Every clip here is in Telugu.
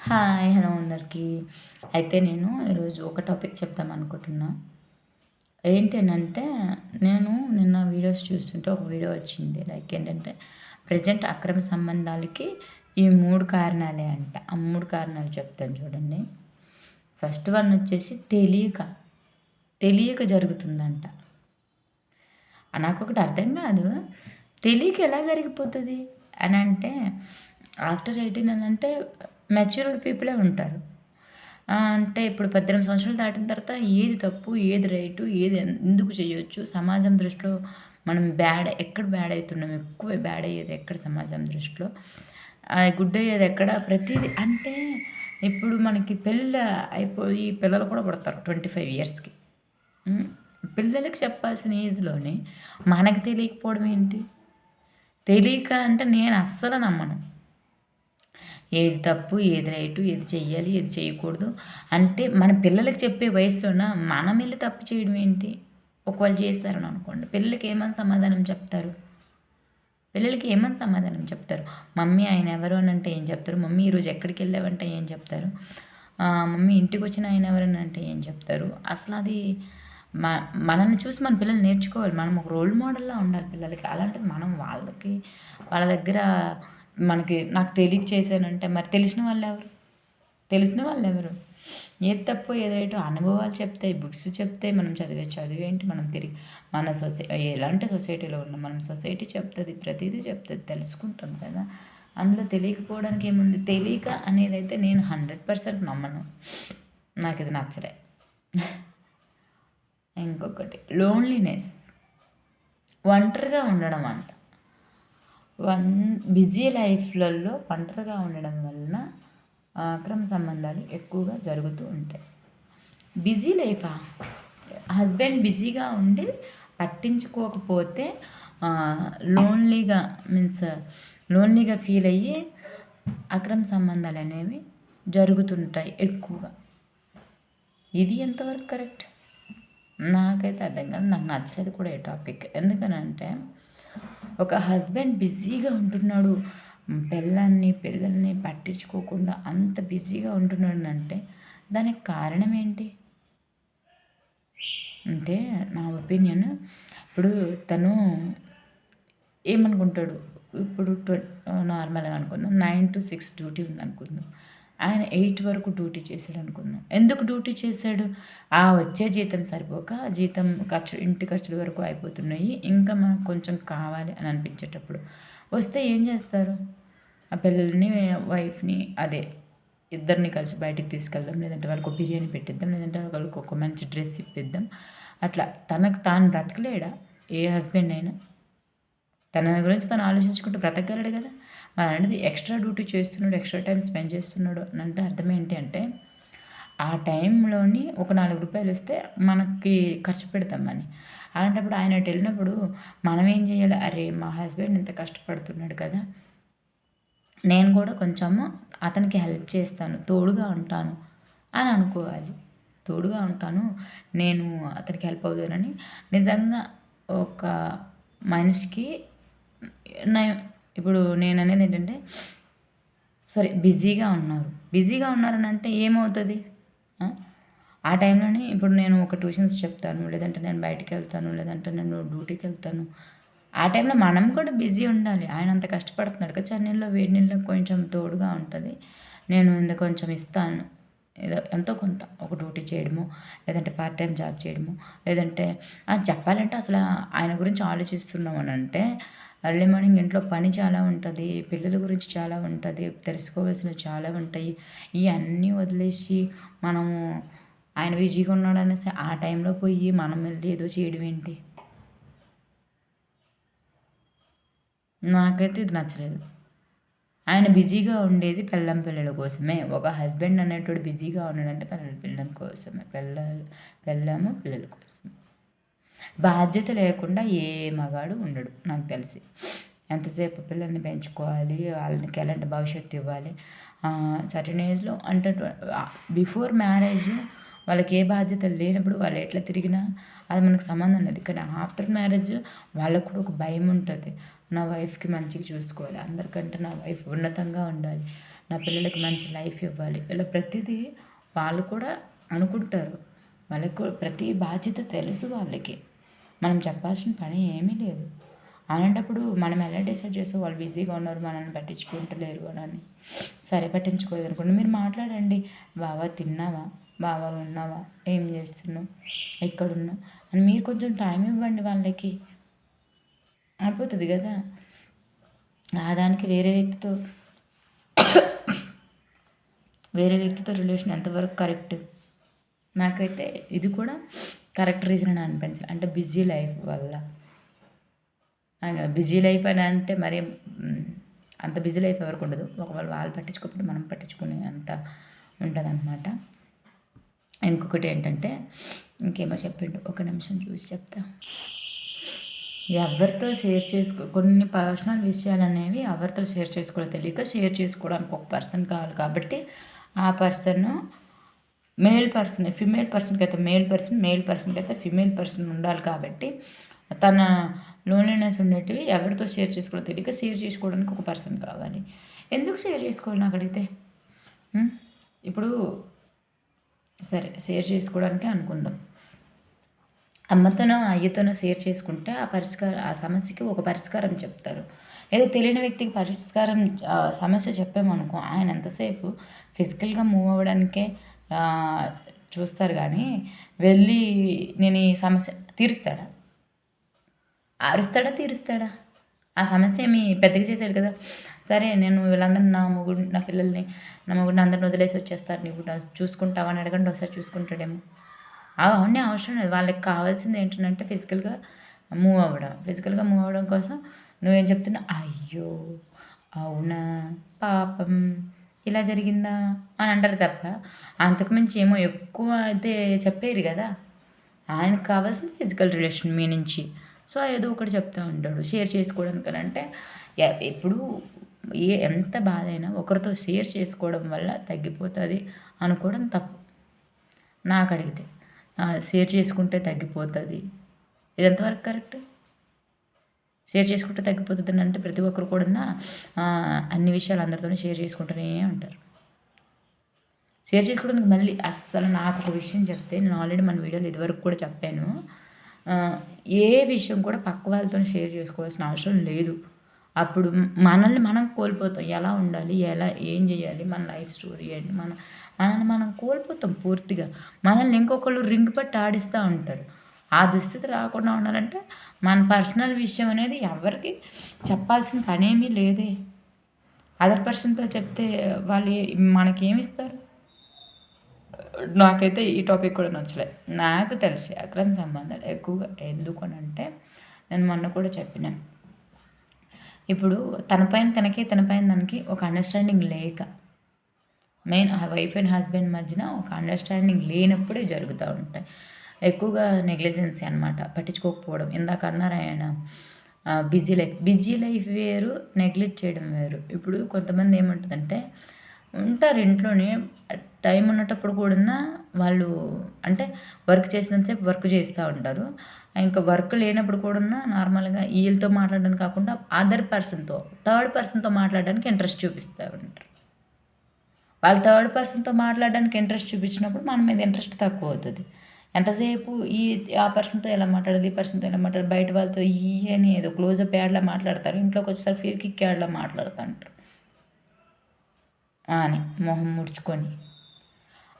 హాయ్ హలో అందరికీ. అయితే నేను ఈరోజు ఒక టాపిక్ చెప్తాం అనుకుంటున్నా. ఏంటంటే నేను నిన్న వీడియోస్ చూస్తుంటే ఒక వీడియో వచ్చింది. లైక్ ఏంటంటే ప్రజెంట్ అక్రమ సంబంధాలకి ఈ మూడు కారణాలే అంట. ఆ మూడు కారణాలు చెప్తాను చూడండి. ఫస్ట్ వన్ వచ్చేసి తెలియక తెలియక జరుగుతుందంట. నాకు ఒకటి అర్థం కాదు. తెలియక ఎలా జరిగిపోతుంది? అని అంటే ఆఫ్టర్ ఎయిటీన్ అని అంటే మెచ్యూర్డ్ పీపులే ఉంటారు. అంటే ఇప్పుడు పద్దెనిమిది సంవత్సరాలు దాటిన తర్వాత ఏది తప్పు ఏది రైటు ఏది ఎందుకు చేయొచ్చు? సమాజం దృష్టిలో మనం బ్యాడ్ ఎక్కడ బ్యాడ్ అవుతున్నాం? ఎక్కువ బ్యాడ్ అయ్యేది ఎక్కడ సమాజం దృష్టిలో? గుడ్ అయ్యేది ఎక్కడ? ప్రతిదీ అంటే ఇప్పుడు మనకి పెళ్ళి అయిపోయి పిల్లలు కూడా పుడతారు ట్వంటీ ఫైవ్ ఇయర్స్కి పిల్లలకి చెప్పాల్సిన ఏజ్లోనే మనకు తెలియకపోవడం ఏంటి? తెలియక అంటే నేను అస్సలు నమ్మను. ఏది తప్పు ఏది రైటు ఏది చెయ్యాలి ఏది చేయకూడదు అంటే మన పిల్లలకి చెప్పే వయసులోన మనం వెళ్ళి తప్పు చేయడం ఏంటి? ఒకవేళ చేస్తారని అనుకోండి. పిల్లలకి ఏమని సమాధానం చెప్తారు? పిల్లలకి ఏమని సమాధానం చెప్తారు? మమ్మీ ఆయన ఎవరు అని అంటే ఏం చెప్తారు? మమ్మీ ఈరోజు ఎక్కడికి వెళ్ళావంటే ఏం చెప్తారు? మమ్మీ ఇంటికి వచ్చిన ఆయన ఎవరని అంటే ఏం చెప్తారు? అసలు అది మ మనల్ని చూసి మన పిల్లలు నేర్చుకోవాలి. మనం ఒక రోల్ మోడల్లా ఉండాలి పిల్లలకి. అలాంటిది మనం వాళ్ళకి వాళ్ళ దగ్గర మనకి నాకు తెలియక చేశానంటే మరి తెలిసిన వాళ్ళు ఎవరు తెలిసిన వాళ్ళు ఎవరు ఏది తప్పు ఏదైతే అనుభవాలు చెప్తాయి బుక్స్ చెప్తాయి మనం చదివే చదివేంటి మనం తిరిగి మన సొసై ఎలాంటి సొసైటీలో ఉన్నాం మనం సొసైటీ చెప్తుంది ప్రతిదీ చెప్తుంది తెలుసుకుంటాం కదా. అందులో తెలియకపోవడానికి ఏముంది? తెలియక అనేది అయితే నేను హండ్రెడ్ పర్సెంట్ నమ్మను. నాకు ఇది నచ్చలే. ఇంకొకటి లోన్లీనెస్. ఒంటరిగా ఉండడం అంట. వన్ బిజీ లైఫ్లలో ఒంటరిగా ఉండడం వలన అక్రమ సంబంధాలు ఎక్కువగా జరుగుతూ ఉంటాయి. బిజీ లైఫా? హస్బెండ్ బిజీగా ఉండి పట్టించుకోకపోతే లోన్లీగా మీన్స్ లోన్లీగా ఫీల్ అయ్యి అక్రమ సంబంధాలు అనేవి జరుగుతుంటాయి ఎక్కువగా. ఇది ఎంతవరకు కరెక్ట్? నాకైతే అర్థం కాదు. నాకు నచ్చలేదు కూడా ఈ టాపిక్. ఎందుకనంటే ఒక హస్బెండ్ బిజీగా ఉంటున్నాడు. పిల్లల్ని పిల్లల్ని పట్టించుకోకుండా అంత బిజీగా ఉంటున్నాడు అంటే దానికి కారణం ఏంటి? అంటే నా ఒపీనియన్ ఇప్పుడు తను ఏమనుకుంటాడు? ఇప్పుడు నార్మల్గా అనుకుందాం. నైన్ టు సిక్స్ డ్యూటీ ఉంది అనుకుందాం ఆయన ఎయిట్ వరకు డ్యూటీ చేశాడు అనుకుందాం. ఎందుకు డ్యూటీ చేశాడు? ఆ వచ్చే జీతం సరిపోక జీతం ఖర్చు ఇంటి ఖర్చుల వరకు అయిపోతున్నాయి. ఇంకా మనకు కొంచెం కావాలి అని అనిపించేటప్పుడు వస్తే ఏం చేస్తారు? ఆ పిల్లల్ని వైఫ్ని అదే ఇద్దరిని కలిసి బయటికి తీసుకెళ్దాం. లేదంటే వాళ్ళకి ఒక బిర్యానీ పెట్టిద్దాం. లేదంటే వాళ్ళకి ఒక మంచి డ్రెస్ ఇప్పిద్దాం. అట్లా తనకు తాను బ్రతకలేడా? ఏ హస్బెండ్ అయినా? తన గురించి తను ఆలోచించుకుంటూ బ్రతకగలడు కదా? అనేది ఎక్స్ట్రా డ్యూటీ చేస్తున్నాడు ఎక్స్ట్రా టైం స్పెండ్ చేస్తున్నాడు అని అంటే అర్థం ఏంటి అంటే ఆ టైంలోని ఒక నాలుగు రూపాయలు ఇస్తే మనకి ఖర్చు పెడతామని అలాంటప్పుడు ఆయన వెళ్ళినప్పుడు మనం ఏం చేయాలి? అరే మా హస్బెండ్ ఇంత కష్టపడుతున్నాడు కదా నేను కూడా కొంచెము అతనికి హెల్ప్ చేస్తాను తోడుగా ఉంటాను అని అనుకోవాలి. తోడుగా ఉంటాను నేను అతనికి హెల్ప్ అవుతానని. నిజంగా ఒక మనిషికి ఇప్పుడు నేను అనేది ఏంటంటే సరే బిజీగా ఉన్నారు. బిజీగా ఉన్నారని అంటే ఏమవుతుంది? ఆ? టైంలోనే ఇప్పుడు నేను ఒక ట్యూషన్స్ చెప్తాను లేదంటే నేను బయటికి వెళ్తాను లేదంటే నేను డ్యూటీకి వెళ్తాను ఆ టైంలో మనం కూడా బిజీ ఉండాలి. ఆయన అంత కష్టపడుతున్నాడు కదా చన్నీళ్ళలో వేడి నీళ్ళకి కొంచెం తోడుగా ఉంటుంది. నేను ఇంత కొంచెం ఇస్తాను. ఏదో ఎంతో కొంత ఒక డ్యూటీ చేయడము లేదంటే పార్ట్ టైం జాబ్ చేయడము లేదంటే చెప్పాలంటే అసలు ఆయన గురించి ఆలోచిస్తున్నాం అని అంటే ఎర్లీ మార్నింగ్ ఇంట్లో పని చాలా ఉంటుంది పిల్లల గురించి చాలా ఉంటుంది తెలుసుకోవాల్సినవి చాలా ఉంటాయి. ఇవన్నీ వదిలేసి మనము ఆయన బిజీగా ఉన్నాడు అనేసి ఆ టైంలో పోయి మనం వెళ్ళి ఏదో చేయడం ఏంటి? నాకైతే ఇది నచ్చలేదు. ఆయన బిజీగా ఉండేది పిల్లం పిల్లల కోసమే. ఒక హస్బెండ్ అనేటోడు బిజీగా ఉన్నాడంటే పిల్లల పిల్లల కోసమే. పిల్ల పెళ్ళాము పిల్లల కోసమే. బాధ్యత లేకుండా ఏ మగాడు ఉండడు నాకు తెలిసి. ఎంతసేపు పిల్లల్ని పెంచుకోవాలి వాళ్ళకి ఎలాంటి భవిష్యత్తు ఇవ్వాలి? సర్టన్ ఏజ్లో అంటే బిఫోర్ మ్యారేజ్ వాళ్ళకి ఏ బాధ్యత లేనప్పుడు వాళ్ళు ఎట్లా తిరిగినా అది మనకు సంబంధం లేదు. కానీ ఆఫ్టర్ మ్యారేజ్ వాళ్ళకు కూడా ఒక భయం ఉంటుంది. నా వైఫ్కి మంచిగా చూసుకోవాలి అందరికంటే నా వైఫ్ ఉన్నతంగా ఉండాలి నా పిల్లలకి మంచి లైఫ్ ఇవ్వాలి. ఇలా ప్రతిదీ వాళ్ళు కూడా అనుకుంటారు. వాళ్ళకు ప్రతి బాధ్యత తెలుసు వాళ్ళకి. మనం చెప్పాల్సిన పని ఏమీ లేదు. అలాంటప్పుడు మనం ఎలా డిసైడ్ చేస్తాం? వాళ్ళు బిజీగా ఉన్నారు మనల్ని పట్టించుకుంటలేరు అని. సరే పట్టించుకోలేదు అనుకోండి. మీరు మాట్లాడండి. బావా తిన్నావా? బావా ఉన్నావా? ఏం చేస్తున్నావు? ఎక్కడున్నావు? అని మీరు కొంచెం టైం ఇవ్వండి వాళ్ళకి. అయిపోతుంది కదా? ఆ దానికి వేరే వ్యక్తితో వేరే వ్యక్తితో రిలేషన్ ఎంతవరకు కరెక్ట్ నాకైతే ఇది కూడా కరెక్ట్ రీజన్ అని అనిపించాలి. అంటే బిజీ లైఫ్ వల్ల. బిజీ లైఫ్ అని అంటే మరి అంత బిజీ లైఫ్ ఎవరికి ఉండదు. ఒకవేళ వాళ్ళు పట్టించుకోకపోతే మనం పట్టించుకునే అంత ఉంటుంది అనమాట ఇంకొకటి ఏంటంటే ఇంకేమో చెప్పిండు. ఒక నిమిషం చూసి చెప్తా. ఎవరితో షేర్ చేసుకో కొన్ని పర్సనల్ విషయాలు అనేవి ఎవరితో షేర్ చేసుకోవాలో తెలియక షేర్ చేసుకోవడానికి ఒక పర్సన్ కావాలి కాబట్టి ఆ పర్సన్ మేల్ పర్సన్ ఫిమేల్ పర్సన్కి అయితే మేల్ పర్సన్ మేల్ పర్సన్కి అయితే ఫిమేల్ పర్సన్ ఉండాలి కాబట్టి తన లోన్లీనెస్ ఉండేటివి ఎవరితో షేర్ చేసుకోవాలో తెలియక షేర్ చేసుకోవడానికి ఒక పర్సన్ కావాలి. ఎందుకు షేర్ చేసుకోవాలి నాకు అడిగితే ఇప్పుడు సరే షేర్ చేసుకోవడానికి అనుకుందాం. అమ్మతోనో అయ్యతోనో షేర్ చేసుకుంటే ఆ పరిష్కారం ఆ సమస్యకి ఒక పరిష్కారం చెప్తారు. ఏదో తెలియని వ్యక్తికి పరిష్కారం సమస్య చెప్పామనుకో ఆయన ఎంతసేపు ఫిజికల్గా మూవ్ అవ్వడానికే చూస్తారు కానీ వెళ్ళి నేను ఈ సమస్య తీరుస్తాడా? అరుస్తాడా తీరుస్తాడా? ఆ సమస్య ఏమి పెద్దగా చేశాడు కదా. సరే నేను వీళ్ళందరినీ నా మొగుడు నా పిల్లల్ని నా మొగుడిని అందరిని వదిలేసి వచ్చేస్తారు. నువ్వు చూసుకుంటావా అని అడగండి ఒకసారి చూసుకుంటాడేమో. అవన్నీ అవసరం లేదు. వాళ్ళకి కావాల్సింది ఏంటంటే ఫిజికల్గా మూవ్ అవ్వడం. ఫిజికల్గా మూవ్ అవ్వడం కోసం నువ్వేం చెప్తున్నా? అయ్యో అవునా? పాపం. ఇలా జరిగిందా అని అంటారు తప్ప అంతకుమించి ఏమో ఎక్కువ అయితే చెప్పేది కదా. ఆయనకు కావాల్సింది ఫిజికల్ రిలేషన్ మీ నుంచి. సో ఏదో ఒకటి చెప్తూ ఉంటాడు షేర్ చేసుకోవడానికి అంటే ఎప్పుడు ఏ ఎంత బాధ అయినా ఒకరితో షేర్ చేసుకోవడం వల్ల తగ్గిపోతుంది అనుకోవడం తప్పు. నాకు అడిగితే షేర్ చేసుకుంటే తగ్గిపోతుంది. ఇది ఎంతవరకు కరెక్ట్ షేర్ చేసుకుంటే తగ్గిపోతుంది అంటే ప్రతి ఒక్కరు కూడా అన్ని విషయాలు అందరితో షేర్ చేసుకుంటూనే ఉంటారు. షేర్ చేసుకోవడానికి మళ్ళీ అసలు నాకు ఒక విషయం చెప్తే నేను ఆల్రెడీ మన వీడియోలో ఇదివరకు కూడా చెప్పాను. ఏ విషయం కూడా పక్క వాళ్ళతో షేర్ చేసుకోవాల్సిన అవసరం లేదు. అప్పుడు మనల్ని మనం కోల్పోతాం. ఎలా ఉండాలి? ఎలా ఏం చేయాలి? మన లైఫ్ స్టోరీ ఏంటి మన మనల్ని మనం కోల్పోతాం పూర్తిగా. మనల్ని ఇంకొకళ్ళు రింగ్ పట్టి ఆడిస్తూ ఉంటారు. ఆ దుస్థితి రాకుండా ఉండాలంటే మన పర్సనల్ విషయం అనేది ఎవరికి చెప్పాల్సిన పనేమీ లేదే. అదర్ పర్సన్తో చెప్తే వాళ్ళు మనకేమిస్తారు? నాకైతే ఈ టాపిక్ కూడా నచ్చలేదు నాకు తెలిసి అక్రమ సంబంధాలు ఎక్కువగా ఎందుకు అని అంటే నేను మొన్న కూడా చెప్పిన. ఇప్పుడు తనపైన తనకి తన పైన తనకి ఒక అండర్స్టాండింగ్ లేక మెయిన్ వైఫ్ అండ్ హస్బెండ్ మధ్యన ఒక అండర్స్టాండింగ్ లేనప్పుడే జరుగుతూ ఉంటాయి. ఎక్కువగా నెగ్లిజెన్సీ అనమాట పట్టించుకోకపోవడం. ఇందాక అన్నారు ఆయన బిజీ లైఫ్ బిజీ లైఫ్ వేరు నెగ్లెక్ట్ చేయడం వేరు. ఇప్పుడు కొంతమంది ఏముంటుందంటే ఉంటారు ఇంట్లోనే టైం ఉన్నటప్పుడు కూడా వాళ్ళు అంటే వర్క్ చేసినంతసేపు వర్క్ చేస్తూ ఉంటారు. ఇంకా వర్క్ లేనప్పుడు కూడా నార్మల్గా వీళ్ళతో మాట్లాడడం కాకుండా అదర్ పర్సన్తో థర్డ్ పర్సన్తో మాట్లాడడానికి ఇంట్రెస్ట్ చూపిస్తూ ఉంటారు. వాళ్ళు థర్డ్ పర్సన్తో మాట్లాడడానికి ఇంట్రెస్ట్ చూపించినప్పుడు మన మీద ఇంట్రెస్ట్ తక్కువ అవుతుంది. ఎంతసేపు ఈ ఆ పర్సన్తో ఎలా మాట్లాడాలి ఈ పర్సన్తో ఎలా మాట్లాడాలి బయట వాళ్ళతో ఈ అని ఏదో క్లోజప్ యాడ్లా మాట్లాడతారు ఇంట్లోకి వచ్చేసరికి ఫేక్ కిక్ యాడ్లా మాట్లాడుతుంటారు. అని మొహం ముడుచుకొని.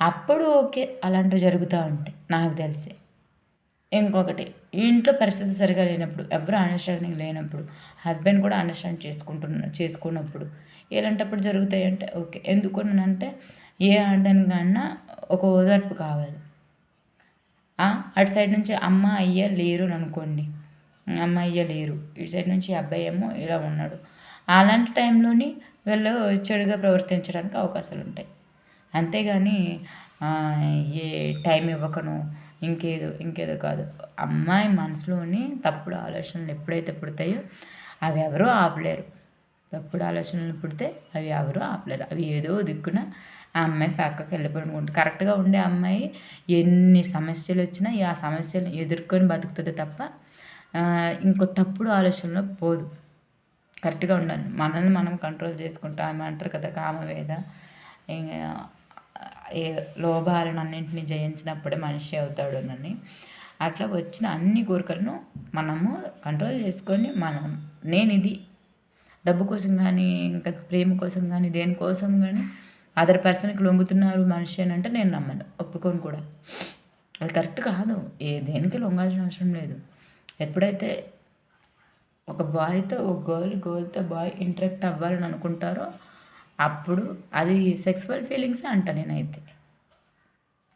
అప్పుడు ఓకే అలాంటివి జరుగుతూ ఉంటాయి నాకు తెలిసి. ఇంకొకటి ఇంట్లో పరిస్థితి సరిగా లేనప్పుడు ఎవరు అండర్స్టాండింగ్ లేనప్పుడు హస్బెండ్ కూడా అండర్స్టాండ్ చేసుకుంటున్న చేసుకున్నప్పుడు ఎలాంటప్పుడు జరుగుతాయి అంటే ఓకే. ఎందుకు అంటే ఏ ఆడడానికన్నా ఒక ఓదార్పు కావాలి. అటు సైడ్ నుంచి అమ్మ అయ్య లేరు అని అనుకోండి అమ్మ అయ్య లేరు. ఇటు సైడ్ నుంచి అబ్బాయి ఏమో ఇలా ఉన్నాడు. అలాంటి టైంలోని వీళ్ళు చెడుగా ప్రవర్తించడానికి అవకాశాలు ఉంటాయి. అంతేగాని ఏ టైం ఇవ్వకను ఇంకేదో ఇంకేదో కాదు. అమ్మాయి మనసులోని తప్పుడు ఆలోచనలు ఎప్పుడైతే పుడతాయో అవి ఎవరూ ఆపలేరు. తప్పుడు ఆలోచనలు పుడితే అవి ఎవరూ ఆపలేరు. అవి ఏదో దిక్కున ఆ అమ్మాయి పక్కకి వెళ్ళిపోయి కరెక్ట్గా ఉండే అమ్మాయి ఎన్ని సమస్యలు వచ్చినా ఆ సమస్యలు ఎదుర్కొని బతుకుతుంది తప్ప ఇంకో తప్పుడు ఆలోచనలోకి పోదు. కరెక్ట్గా ఉండాలి. మనల్ని మనం కంట్రోల్ చేసుకుంటా ఆమె అంటారు కదా కామవేద. ఇంకా ఏ లోభాలను అన్నింటినీ జయించినప్పుడే మనిషి అవుతాడు అని. అట్లా వచ్చిన అన్ని కోరికలను మనము కంట్రోల్ చేసుకొని మనం నేను ఇది డబ్బు కోసం కానీ ఇంకా ప్రేమ కోసం కానీ దేనికోసం కానీ అదర్ పర్సన్కి లొంగుతున్నారు మనిషి అని అంటే నేను నమ్మను ఒప్పుకోను కూడా. అది కరెక్ట్ కాదు. ఏ దేనికి లొంగాల్సిన అవసరం లేదు. ఎప్పుడైతే ఒక బాయ్తో ఒక గర్ల్ గర్ల్తో బాయ్ ఇంటరాక్ట్ అవ్వాలని అనుకుంటారో అప్పుడు అది సెక్సువల్ ఫీలింగ్సే అంట నేనైతే.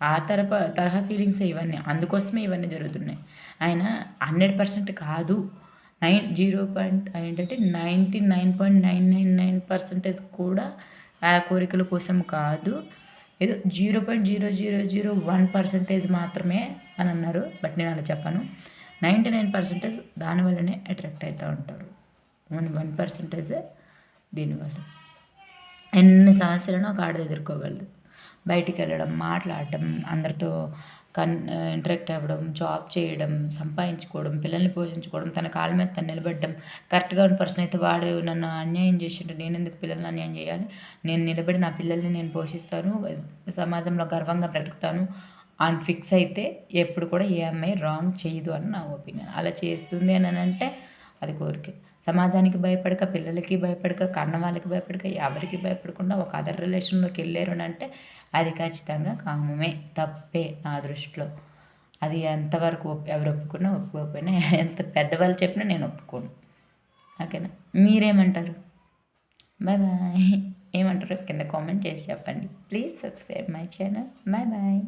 ఆ తరప తరహా ఫీలింగ్స్ ఇవన్నీ. అందుకోసమే ఇవన్నీ జరుగుతున్నాయి. ఆయన హండ్రెడ్ పర్సెంట్ కాదు. నైన్ జీరో పాయింట్ ఏంటంటే ninety nine point nine nine nine percentage కూడా ఆ కోరికల కోసం కాదు. ఏదో zero point zero zero zero one percentage మాత్రమే అని అన్నారు. బట్ నేను అలా చెప్పాను. నైంటీ నైన్ పర్సెంటేజ్ దానివల్లనే అట్రాక్ట్ అవుతూ ఉంటారు. ఓన్లీ వన్ పర్సెంటేజే దీనివల్ల ఎన్ని సమస్యలను ఒక ఆడది ఎదుర్కోగలదు. బయటికి వెళ్ళడం మాట్లాడటం అందరితో కన్ ఇంటరాక్ట్ అవ్వడం జాబ్ చేయడం సంపాదించుకోవడం పిల్లల్ని పోషించుకోవడం తన కాళ్ళ మీద తను నిలబడడం కరెక్ట్గా ఉన్న పర్సన్ అయితే వాడు నన్ను అన్యాయం చేసిండు నేను ఎందుకు పిల్లల్ని అన్యాయం చేయాలి? నేను నిలబడి నా పిల్లల్ని నేను పోషిస్తాను సమాజంలో గర్వంగా బ్రతుకుతాను అని ఫిక్స్ అయితే ఎప్పుడు కూడా ఏ అమ్మాయి రాంగ్ చేయదు అని నా ఒపీనియన్. అలా చేస్తుంది అని అంటే అది కోరికే. సమాజానికి భయపడక పిల్లలకి భయపడక కన్న వాళ్ళకి భయపడక ఎవరికి భయపడకుండా ఒక అదర్ రిలేషన్లోకి వెళ్ళారు అంటే అది ఖచ్చితంగా కామమే తప్పే నా దృష్టిలో. అది ఎంతవరకు ఎవరు ఒప్పుకున్నా ఒప్పుకోకపోయినా ఎంత పెద్దవాళ్ళు చెప్పినా నేను ఒప్పుకోను. ఓకేనా? మీరేమంటారు? Bye bye. ఏమంటారు? కింద కామెంట్ చేసి చెప్పండి. Please subscribe my channel. Bye bye.